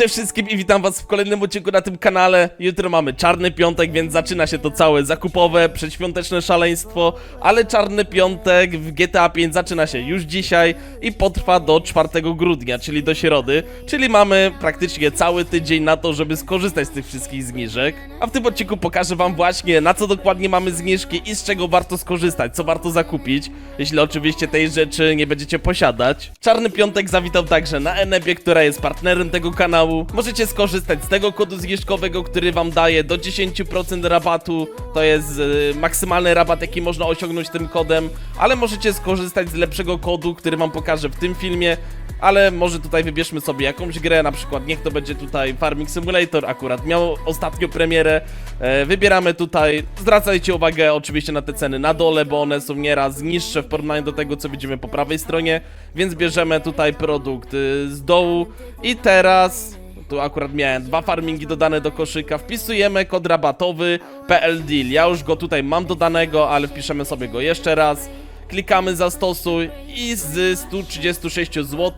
Cześć wszystkim i witam was w kolejnym odcinku na tym kanale. Jutro mamy czarny piątek, więc zaczyna się to całe zakupowe, przedświąteczne szaleństwo, ale czarny piątek w GTA 5 zaczyna się już dzisiaj i potrwa do 4 grudnia, czyli do środy, czyli mamy praktycznie cały tydzień na to, żeby skorzystać z tych wszystkich zniżek. A w tym odcinku pokażę wam właśnie na co dokładnie mamy zniżki i z czego warto skorzystać, co warto zakupić, jeśli oczywiście tej rzeczy nie będziecie posiadać. Czarny piątek zawitał także na Enebie, która jest partnerem tego kanału. Możecie skorzystać z tego kodu zniżkowego, który wam daje do 10% rabatu. To jest y, maksymalny rabat, jaki można osiągnąć tym kodem, ale możecie skorzystać z lepszego kodu, który wam pokażę w tym filmie. Ale może tutaj wybierzmy sobie jakąś grę, na przykład niech to będzie tutaj Farming Simulator, akurat miał ostatnio premierę. E, wybieramy tutaj, zwracajcie uwagę oczywiście na te ceny na dole, bo one są nieraz niższe w porównaniu do tego, co widzimy po prawej stronie, więc bierzemy tutaj produkt y, z dołu. I teraz tu akurat miałem dwa farmingi dodane do koszyka. Wpisujemy kod rabatowy PL Deal. Ja już go tutaj mam dodanego, ale wpiszemy sobie go jeszcze raz. Klikamy zastosuj i z 136 zł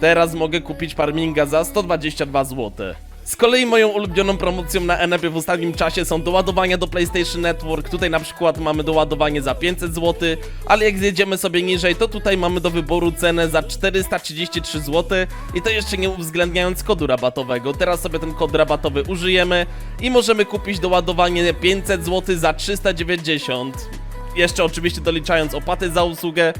teraz mogę kupić farminga za 122 zł. Z kolei moją ulubioną promocją na NP w ostatnim czasie są doładowania do PlayStation Network. Tutaj na przykład mamy doładowanie za 500 zł, ale jak zjedziemy sobie niżej, to tutaj mamy do wyboru cenę za 433 zł i to jeszcze nie uwzględniając kodu rabatowego. Teraz sobie ten kod rabatowy użyjemy i możemy kupić doładowanie 500 zł za 390. Jeszcze oczywiście doliczając opłaty za usługę,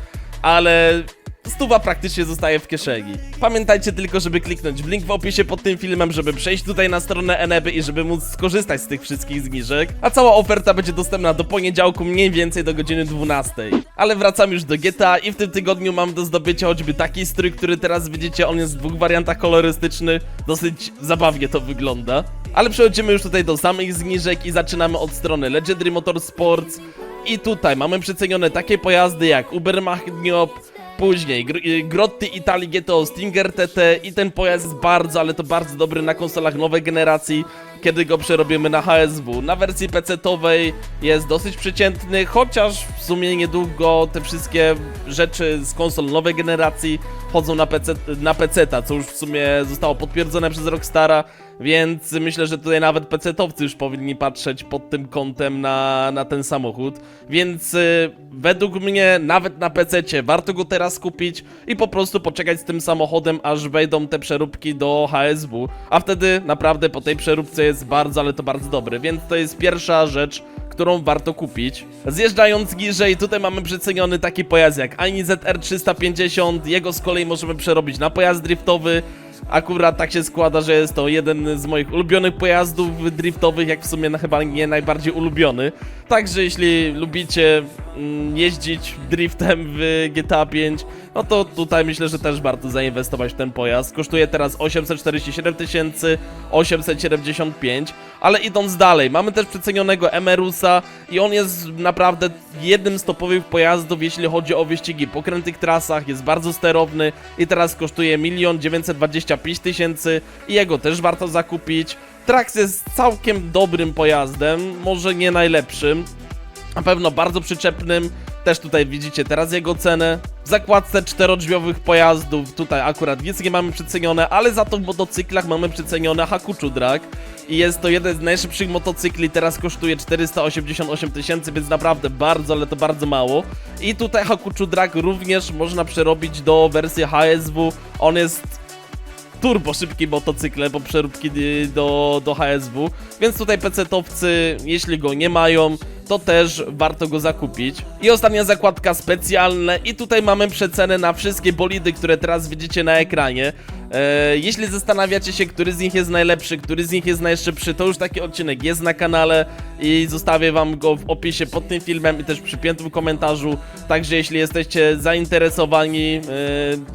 ale Stuwa praktycznie zostaje w kieszeni. Pamiętajcie tylko, żeby kliknąć w link w opisie pod tym filmem, żeby przejść tutaj na stronę Eneby i żeby móc skorzystać z tych wszystkich zniżek. A cała oferta będzie dostępna do poniedziałku mniej więcej do godziny 12. Ale wracam już do GTA i w tym tygodniu mam do zdobycia choćby taki strój, który teraz widzicie, on jest w dwóch wariantach kolorystycznych. Dosyć zabawnie to wygląda. Ale przechodzimy już tutaj do samych zniżek i zaczynamy od strony Legendary Motorsports. I tutaj mamy przecenione takie pojazdy jak Ubermacht Gniop, Później gr y, Grotti Italii GTO Stinger TT i ten pojazd jest bardzo, ale to bardzo dobry na konsolach nowej generacji, kiedy go przerobimy na HSW. Na wersji PC-towej jest dosyć przeciętny, chociaż w sumie niedługo te wszystkie rzeczy z konsol nowej generacji wchodzą na PC, na PC-ta, co już w sumie zostało potwierdzone przez Rockstara, więc myślę, że tutaj nawet PC-towcy już powinni patrzeć pod tym kątem na, na ten samochód. Więc y, według mnie nawet na PC-cie warto go teraz kupić i po prostu poczekać z tym samochodem, aż wejdą te przeróbki do HSW. A wtedy naprawdę po tej przeróbce jest bardzo, ale to bardzo dobry. Więc to jest pierwsza rzecz, którą warto kupić. Zjeżdżając niżej, tutaj mamy przeceniony taki pojazd jak Aini ZR 350. Jego z kolei możemy przerobić na pojazd driftowy. Akurat tak się składa, że jest to jeden z moich ulubionych pojazdów driftowych, jak w sumie na chyba nie najbardziej ulubiony. Także jeśli lubicie mm, jeździć driftem w GTA 5, no to tutaj myślę, że też warto zainwestować w ten pojazd. Kosztuje teraz 847 tysięcy 875, ale idąc dalej, mamy też przecenionego Emerusa i on jest naprawdę jednym z topowych pojazdów, jeśli chodzi o wyścigi po krętych trasach, jest bardzo sterowny i teraz kosztuje 1 925 tysięcy i jego też warto zakupić. Trax jest całkiem dobrym pojazdem, może nie najlepszym, na pewno bardzo przyczepnym. Też tutaj widzicie teraz jego cenę. W zakładce czterodrzwiowych pojazdów tutaj akurat nic nie mamy przecenione, ale za to w motocyklach mamy przecenione Hakuchu Drag. I jest to jeden z najszybszych motocykli, teraz kosztuje 488 tysięcy, więc naprawdę bardzo, ale to bardzo mało. I tutaj Hakuchu Drag również można przerobić do wersji HSW. On jest turbo szybki motocykle, bo przeróbki do, do HSW, więc tutaj PC-towcy, jeśli go nie mają, to też warto go zakupić. I ostatnia zakładka specjalne i tutaj mamy przecenę na wszystkie bolidy, które teraz widzicie na ekranie. E, jeśli zastanawiacie się, który z nich jest najlepszy, który z nich jest najszybszy, to już taki odcinek jest na kanale i zostawię wam go w opisie pod tym filmem i też przypiętym komentarzu. Także jeśli jesteście zainteresowani e,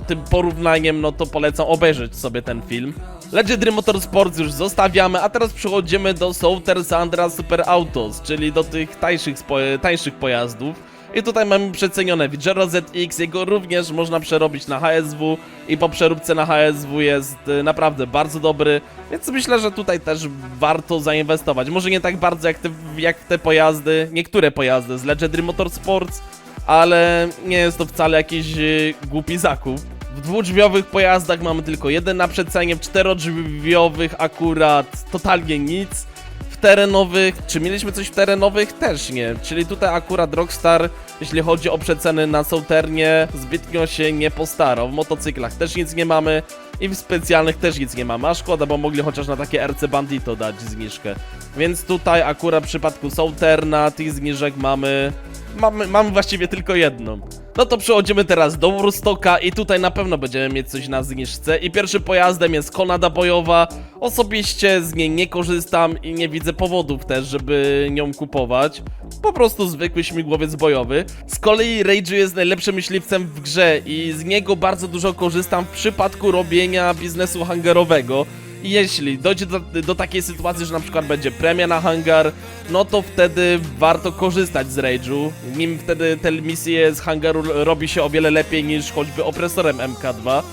tym porównaniem, no to polecam obejrzeć sobie ten film. Legendary Motorsports już zostawiamy, a teraz przechodzimy do Souter Sandra Super Autos, czyli do tych tańszych, tańszych pojazdów. I tutaj mamy przecenione Vigero ZX, jego również można przerobić na HSW i po przeróbce na HSW jest y, naprawdę bardzo dobry, więc myślę, że tutaj też warto zainwestować. Może nie tak bardzo jak te, jak te pojazdy, niektóre pojazdy z Legendary Motorsports, ale nie jest to wcale jakiś y, głupi zakup. W dwudrzwiowych pojazdach mamy tylko jeden na przecenie, w czterodrzwiowych akurat totalnie nic. W terenowych, czy mieliśmy coś w terenowych? Też nie. Czyli tutaj akurat Rockstar, jeśli chodzi o przeceny na Sauternie, zbytnio się nie postarał. W motocyklach też nic nie mamy i w specjalnych też nic nie mamy. A szkoda, bo mogli chociaż na takie RC Bandito dać zniżkę. Więc tutaj akurat w przypadku Sauterna tych zniżek mamy, mamy, mamy właściwie tylko jedną. No to przechodzimy teraz do Wurstocka i tutaj na pewno będziemy mieć coś na zniżce. I pierwszym pojazdem jest Konada bojowa. Osobiście z niej nie korzystam i nie widzę powodów też, żeby nią kupować. Po prostu zwykły śmigłowiec bojowy. Z kolei Rage jest najlepszym myśliwcem w grze i z niego bardzo dużo korzystam w przypadku robienia biznesu hangarowego. Jeśli dojdzie do, do takiej sytuacji, że na przykład będzie premia na hangar, no to wtedy warto korzystać z Rage'u. Nim wtedy te misje z hangaru robi się o wiele lepiej niż choćby opresorem MK2.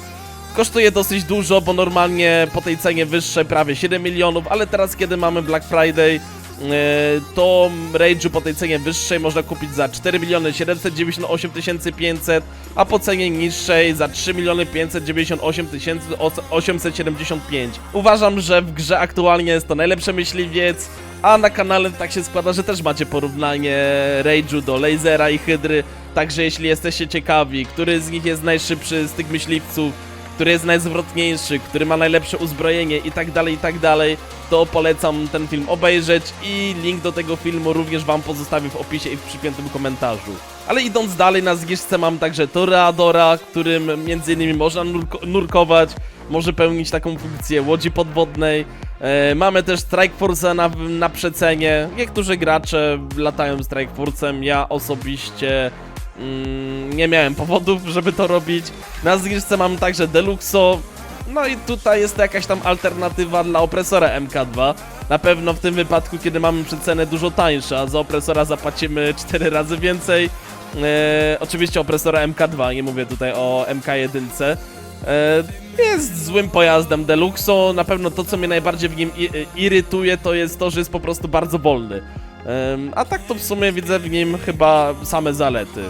Kosztuje dosyć dużo, bo normalnie po tej cenie wyższej prawie 7 milionów, ale teraz kiedy mamy Black Friday, to Rage'u po tej cenie wyższej można kupić za 4 miliony 798 500, a po cenie niższej za 3 miliony 598 875. Uważam, że w grze aktualnie jest to najlepszy myśliwiec, a na kanale tak się składa, że też macie porównanie Rage'u do Lasera i Hydry, także jeśli jesteście ciekawi, który z nich jest najszybszy z tych myśliwców, który jest najzwrotniejszy, który ma najlepsze uzbrojenie i tak dalej, i tak dalej, to polecam ten film obejrzeć i link do tego filmu również wam pozostawię w opisie i w przypiętym komentarzu. Ale idąc dalej na zniżce mam także Toreadora, którym innymi można nurko nurkować, może pełnić taką funkcję łodzi podwodnej. E, mamy też Strike Force'a na, na przecenie. Niektórzy gracze latają Strike Force'em, ja osobiście Mm, nie miałem powodów, żeby to robić. Na zniżce mam także Deluxo. No i tutaj jest to jakaś tam alternatywa dla opresora MK2. Na pewno w tym wypadku, kiedy mamy przecenę dużo tańsza, za opresora zapłacimy 4 razy więcej. E, oczywiście opresora MK2, nie mówię tutaj o MK1. E, jest złym pojazdem Deluxo. Na pewno to, co mnie najbardziej w nim i- irytuje, to jest to, że jest po prostu bardzo wolny. A tak to w sumie widzę w nim chyba same zalety.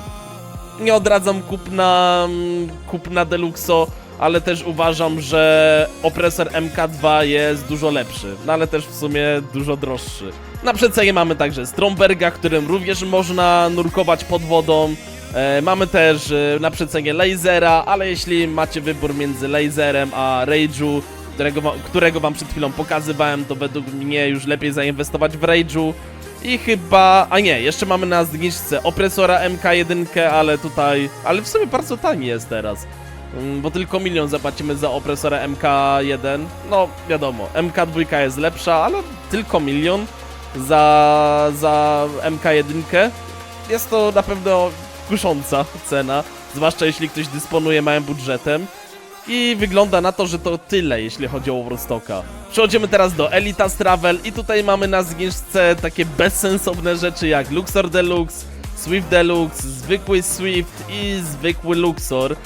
Nie odradzam kupna, mm, kupna Deluxo, ale też uważam, że opresor MK2 jest dużo lepszy, no ale też w sumie dużo droższy. Na przecenie mamy także Stromberga, którym również można nurkować pod wodą. E, mamy też e, na przecenie Lasera, ale jeśli macie wybór między Laserem a Rage'u, którego, którego wam przed chwilą pokazywałem, to według mnie już lepiej zainwestować w Rage'u. I chyba, a nie, jeszcze mamy na zniżce opresora MK1, ale tutaj, ale w sumie bardzo tani jest teraz. Mm, Bo tylko milion zapłacimy za opresora MK1. No, wiadomo, MK2 jest lepsza, ale tylko milion za, za MK1. Jest to na pewno kusząca cena, zwłaszcza jeśli ktoś dysponuje małym budżetem. I wygląda na to, że to tyle, jeśli chodzi o Overstocka. Przechodzimy teraz do Elitas Travel i tutaj mamy na zniżce takie bezsensowne rzeczy jak Luxor Deluxe, Swift Deluxe, zwykły Swift i zwykły Luxor.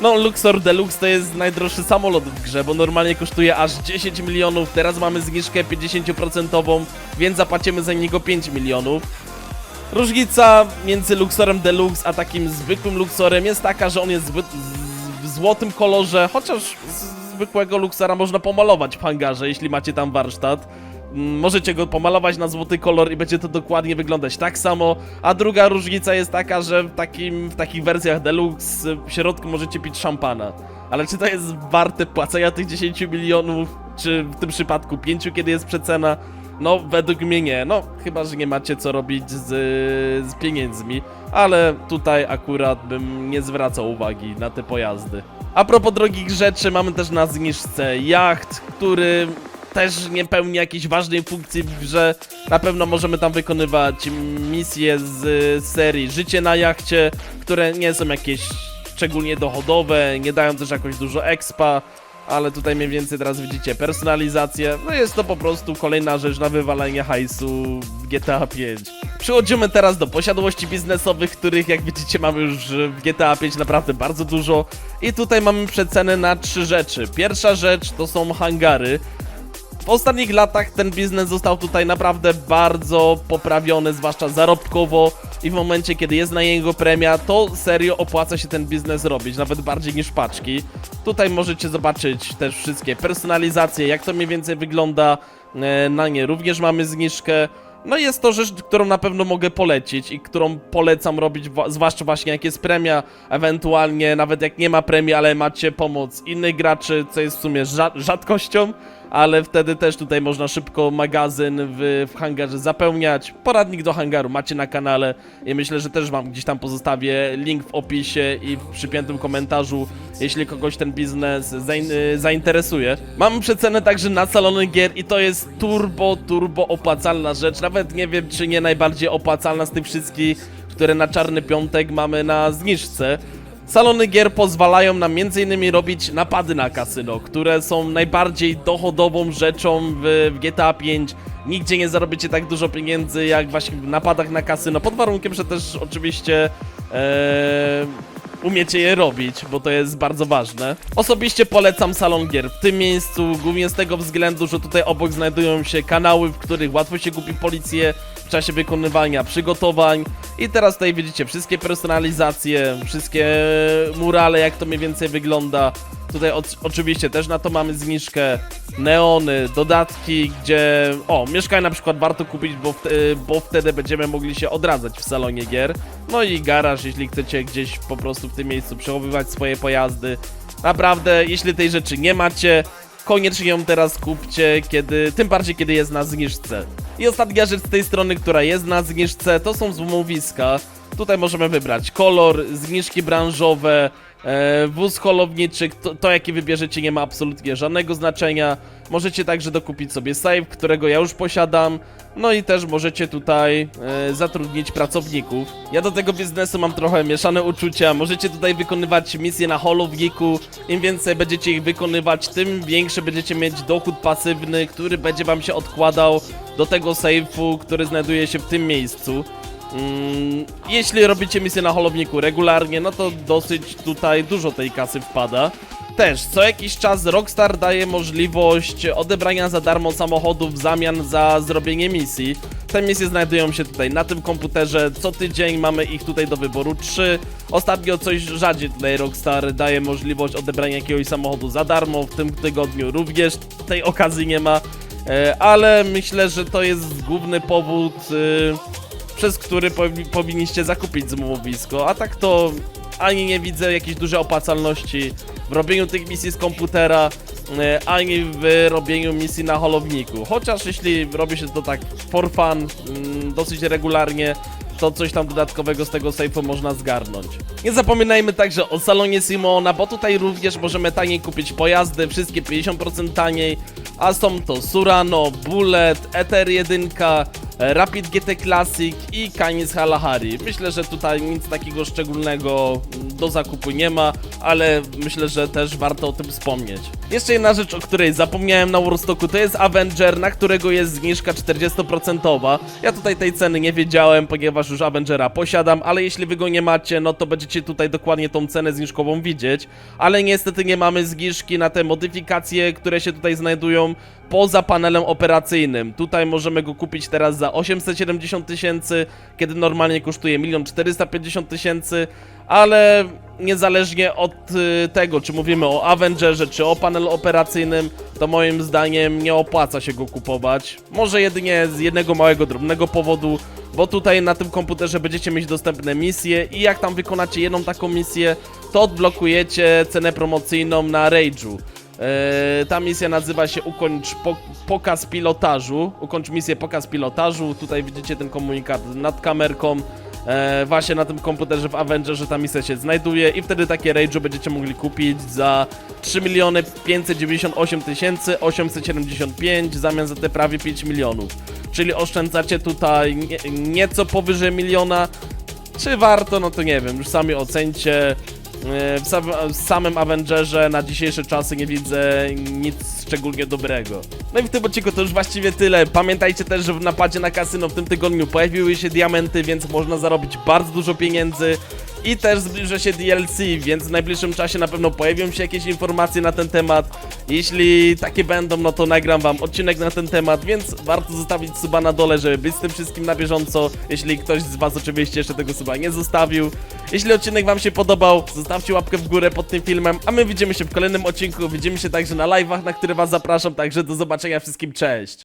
No, Luxor Deluxe to jest najdroższy samolot w grze, bo normalnie kosztuje aż 10 milionów, teraz mamy zniżkę 50%, więc zapłacimy za niego 5 milionów. Różnica między Luxorem Deluxe a takim zwykłym Luxorem jest taka, że on jest w złotym kolorze, chociaż zwykłego Luxora można pomalować w hangarze, jeśli macie tam warsztat. Możecie go pomalować na złoty kolor i będzie to dokładnie wyglądać tak samo. A druga różnica jest taka, że w, takim, w takich wersjach Deluxe w środku możecie pić szampana. Ale czy to jest warte płacenia tych 10 milionów, czy w tym przypadku 5, kiedy jest przecena? No, według mnie nie. No, chyba, że nie macie co robić z, z pieniędzmi, ale tutaj akurat bym nie zwracał uwagi na te pojazdy. A propos drogich rzeczy, mamy też na zniżce jacht, który też nie pełni jakiejś ważnej funkcji w grze. Na pewno możemy tam wykonywać misje z serii Życie na jachcie, które nie są jakieś szczególnie dochodowe, nie dają też jakoś dużo expa, ale tutaj mniej więcej teraz widzicie personalizację. No jest to po prostu kolejna rzecz na wywalenie hajsu w GTA 5. Przechodzimy teraz do posiadłości biznesowych, których jak widzicie mamy już w GTA 5 naprawdę bardzo dużo. I tutaj mamy przeceny na trzy rzeczy. Pierwsza rzecz to są hangary. W ostatnich latach ten biznes został tutaj naprawdę bardzo poprawiony, zwłaszcza zarobkowo i w momencie, kiedy jest na niego premia, to serio opłaca się ten biznes robić, nawet bardziej niż paczki. Tutaj możecie zobaczyć też wszystkie personalizacje, jak to mniej więcej wygląda, e, na nie również mamy zniżkę. No jest to rzecz, którą na pewno mogę polecić i którą polecam robić, zwłaszcza właśnie jak jest premia, ewentualnie nawet jak nie ma premii, ale macie pomoc innych graczy, co jest w sumie rza- rzadkością, ale wtedy też tutaj można szybko magazyn w, w hangarze zapełniać. Poradnik do hangaru macie na kanale i myślę, że też wam gdzieś tam pozostawię link w opisie i w przypiętym komentarzu, jeśli kogoś ten biznes zain- zainteresuje. Mam przecenę także na salony gier i to jest turbo, turbo opłacalna rzecz. Nawet nie wiem, czy nie najbardziej opłacalna z tych wszystkich, które na czarny piątek mamy na zniżce. Salony gier pozwalają nam m.in. robić napady na kasyno, które są najbardziej dochodową rzeczą w, w GTA 5. Nigdzie nie zarobicie tak dużo pieniędzy jak właśnie w napadach na kasyno, pod warunkiem, że też oczywiście e, umiecie je robić, bo to jest bardzo ważne. Osobiście polecam salon gier w tym miejscu, głównie z tego względu, że tutaj obok znajdują się kanały, w których łatwo się gubi policję w czasie wykonywania przygotowań. I teraz tutaj widzicie wszystkie personalizacje, wszystkie murale, jak to mniej więcej wygląda. Tutaj oczywiście też na to mamy zniżkę, neony, dodatki, gdzie... O, mieszkanie na przykład warto kupić, bo, w, bo wtedy będziemy mogli się odradzać w salonie gier. No i garaż, jeśli chcecie gdzieś po prostu w tym miejscu przechowywać swoje pojazdy. Naprawdę, jeśli tej rzeczy nie macie, koniecznie ją teraz kupcie, kiedy, tym bardziej kiedy jest na zniżce. I ostatnia rzecz z tej strony, która jest na zniżce, to są złomowiska. Tutaj możemy wybrać kolor, zniżki branżowe, wóz holowniczy, to, to jaki wybierzecie nie ma absolutnie żadnego znaczenia. Możecie także dokupić sobie save, którego ja już posiadam. No i też możecie tutaj e, zatrudnić pracowników. Ja do tego biznesu mam trochę mieszane uczucia. Możecie tutaj wykonywać misje na holowniku. Im więcej będziecie ich wykonywać, tym większy będziecie mieć dochód pasywny, który będzie wam się odkładał do tego safe'u, który znajduje się w tym miejscu. Mm, jeśli robicie misję na holowniku regularnie, no to dosyć tutaj dużo tej kasy wpada. Też co jakiś czas Rockstar daje możliwość odebrania za darmo samochodów w zamian za zrobienie misji. Te misje znajdują się tutaj na tym komputerze. Co tydzień mamy ich tutaj do wyboru 3. Ostatnio coś rzadziej tutaj Rockstar daje możliwość odebrania jakiegoś samochodu za darmo. W tym tygodniu również tej okazji nie ma. E, ale myślę, że to jest główny powód. e, przez który powi- powinniście zakupić złomowisko, a tak to ani nie widzę jakiejś dużej opłacalności w robieniu tych misji z komputera, e, ani w robieniu misji na holowniku. Chociaż jeśli robi się to tak for fun, mm, dosyć regularnie, to coś tam dodatkowego z tego sejfu można zgarnąć. Nie zapominajmy także o salonie Simona, bo tutaj również możemy taniej kupić pojazdy, wszystkie 50% taniej, a są to Surano, Bullet, Ether 1, Rapid GT Classic i Canis Halahari. Myślę, że tutaj nic takiego szczególnego do zakupu nie ma, ale myślę, że też warto o tym wspomnieć. Jeszcze jedna rzecz, o której zapomniałem na Warstocku, to jest Avenger, na którego jest zniżka 40%. Ja tutaj tej ceny nie wiedziałem, ponieważ już Avengera posiadam, ale jeśli wy go nie macie, no to będziecie tutaj dokładnie tą cenę zniżkową widzieć, ale niestety nie mamy zniżki na te modyfikacje, które się tutaj znajdują poza panelem operacyjnym. Tutaj możemy go kupić teraz za 870 tysięcy, kiedy normalnie kosztuje 1 450 tysięcy, ale niezależnie od y, tego, czy mówimy o Avengerze, czy o panelu operacyjnym, to moim zdaniem nie opłaca się go kupować. Może jedynie z jednego małego, drobnego powodu, bo tutaj na tym komputerze będziecie mieć dostępne misje i jak tam wykonacie jedną taką misję, to odblokujecie cenę promocyjną na Rage'u. Eee, ta misja nazywa się Ukończ po, pokaz pilotażu. Ukończ misję pokaz pilotażu. Tutaj widzicie ten komunikat nad kamerką. Eee, właśnie na tym komputerze w Avengerze ta misja się znajduje i wtedy takie Rage'u będziecie mogli kupić za 3 miliony 598 tysięcy 875 w zamian za te prawie 5 milionów. Czyli oszczędzacie tutaj nie, nieco powyżej miliona. Czy warto? No to nie wiem, już sami ocencie. E, W, sam, w samym Avengerze na dzisiejsze czasy nie widzę nic szczególnie dobrego. No i w tym odcinku to już właściwie tyle. Pamiętajcie też, że w napadzie na kasyno w tym tygodniu pojawiły się diamenty, więc można zarobić bardzo dużo pieniędzy. I też zbliża się DLC, więc w najbliższym czasie na pewno pojawią się jakieś informacje na ten temat. Jeśli takie będą, no to nagram wam odcinek na ten temat, więc warto zostawić suba na dole, żeby być z tym wszystkim na bieżąco. Jeśli ktoś z was oczywiście jeszcze tego suba nie zostawił. Jeśli odcinek wam się podobał, zostawcie łapkę w górę pod tym filmem, a my widzimy się w kolejnym odcinku. Widzimy się także na live'ach, na które was zapraszam, także do zobaczenia wszystkim, cześć!